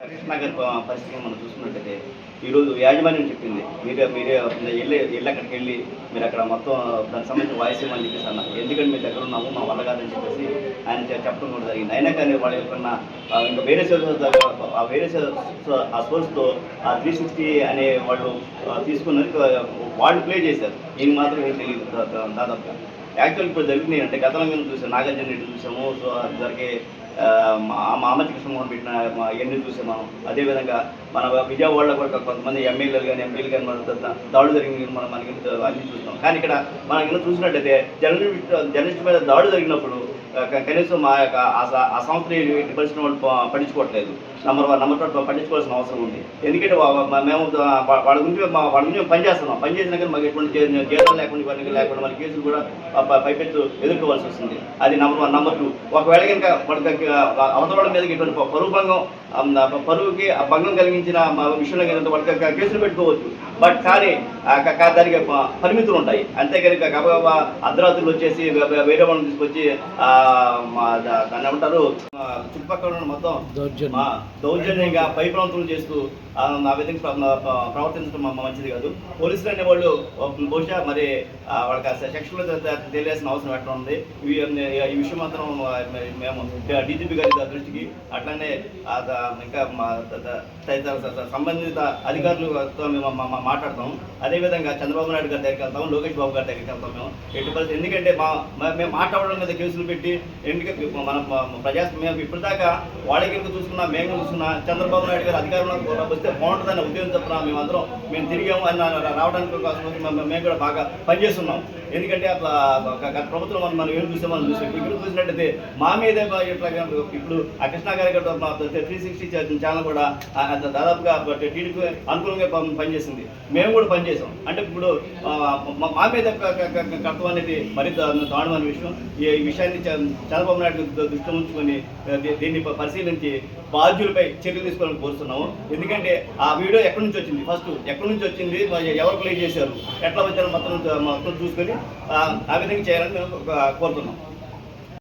కృష్ణనగర్ పరిస్థితి పరిస్థితిని మనం చూసుకున్నట్టయితే ఈరోజు యాజమాన్యం చెప్పింది. మీరే మీరే వెళ్ళి వెళ్ళి అక్కడికి వెళ్ళి మీరు అక్కడ మొత్తం దానికి సంబంధించిన వాయిస్ ఇవ్వమని చెప్పేసి అన్నారు. ఎందుకంటే మీ దగ్గర ఉన్నాము మా వల్ల కాదని చెప్పేసి ఆయన చెప్పడం కూడా జరిగింది. అయినా కానీ వాళ్ళు యొక్క ఇంకా వేరే ఆ వేరే ఆ సోర్స్తో ఆ త్రీ సిక్స్టీ అనే వాళ్ళు తీసుకున్నందుకు వాళ్ళు ప్లే చేశారు. నేను మాత్రం ఏం తెలియదు దాదాపుగా. యాక్చువల్ ఇప్పుడు జరిగినాయి అంటే గతంలో మేము చూసాం నాగార్జున రెడ్డి చూసాము సో అది జరిగే మా మామతి కృష్ణమోహన్ పెట్టిన ఎన్ని చూసాము మనం అదేవిధంగా మన విజయవాడలో కూడా కొంతమంది ఎమ్మెల్యేలు కానీ ఎంపీలు కానీ మన దాడులు జరిగింది మనం మనకి అన్ని చూస్తాం. కానీ ఇక్కడ మనం ఇక్కడ చూసినట్టయితే జర్నలిస్ట్ జర్నలిస్ట్ మీద దాడులు జరిగినప్పుడు కనీసం మా యొక్క ఆ సంస్థని ఎట్టి పరిస్థితుల్లో వాళ్ళు ప- పట్టించుకోవట్లేదు. నంబర్ వన్ నెంబర్ టూ పట్టించుకోవాల్సిన అవసరం ఉంది. ఎందుకంటే మేము వాళ్ళ గురించి మా- వాళ్ళ గురించి మేము పనిచేస్తున్నాం. పని చేసినా కానీ మాకు ఎటువంటి జీతాలు లేకుండా ఇవన్నీ లేకుండా మన కేసులు కూడా పైపెత్తు ఎదుర్కోవాల్సి వస్తుంది. అది నెంబర్ వన్ నెంబర్ టూ ఒకవేళ కనుక వాళ్ళకి అవతల మీదకి ఇటువంటి పరువు భంగం పరువుకి ఆ భంగం కలిగించిన విషయంలో కనుక వాళ్ళకి కేసులు పెట్టుకోవచ్చు. బట్ కానీ దానికి పరిమితులు ఉంటాయి అంతే కనుక గబగబా అర్ధరాత్రులు వచ్చేసి వేరే వాళ్ళని తీసుకొచ్చి దాన్ని ఏమంటారు? చుట్టుపక్కల మొత్తం దౌర్జన్యంగా పైప్రాంతులు చేస్తూ ఆ, ఆ విధంగా ప్ర- ప్ర- ప్రవర్తించడం మంచిది కాదు. పోలీసులు అనే వాళ్ళు బహుశా మరి వాళ్ళకి సెక్షన్లో తెలియాల్సిన అవసరం ఎట్లా ఉంది? ఈ విషయం మాత్రం మేము డీజీపీ గారి దృష్టికి అట్లానే ఇంకా మా తదితర సంబంధిత అధికారులతో మేము మాట్లాడతాం అదేవిధంగా చంద్రబాబు నాయుడు గారి దగ్గరికి వెళ్తాం లోకేష్ బాబు గారి దగ్గరికి వెళ్తాం మేము ఎట్టి పరిస్థితి ఎందుకంటే మా మేము మాట్లాడడం మీద కేసులు పెట్టి ఎందుకంటే మన ప్రజాస్వామ్యం ఇప్పటిదాకా దాకా వాళ్ళకి చూసుకున్నా మేము చూసుకున్నా చంద్రబాబు నాయుడు గారు అధికారంలో వస్తే బాగుంటుందని ఉద్యోగం మేము మేమందరం మేము తిరిగాము అని రావడానికి కోసం మేము కూడా బాగా పనిచేస్తున్నాం ఎందుకంటే అట్లా గత ప్రభుత్వం మనం మనం ఏం చూసాం మనం చూసాం ఇక్కడ చూసినట్టయితే మా మీదే బా- ఇట్లా ఇప్పుడు ఆ కృష్ణ గారి త్రీ సిక్స్టీ ఛానల్ కూడా దాదాపుగా టీడీపీ అనుకూలంగా పనిచేసింది మేము కూడా పనిచేసాం అంటే ఇప్పుడు మా- మీద క- కట్టడం అనేది మరి దా- దారుణమైన విషయం. ఈ విషయాన్ని చ- చంద్రబాబు నాయుడు దృష్టి ఉంచుకొని దీన్ని పరిశీలించి బాధ్యులపై చర్యలు తీసుకోవాలని కోరుతున్నాము. ఎందుకంటే ఆ వీడియో ఎక్కడి నుంచి వచ్చింది? ఫస్ట్ ఎక్కడి నుంచి వచ్చింది? మరి ఎవరు ప్లే చేశారు? ఎట్లా వచ్చారో మొత్తం మొత్తం చూసుకొని ఆ, విధంగా చేయాలని మేము కోరుతున్నాం.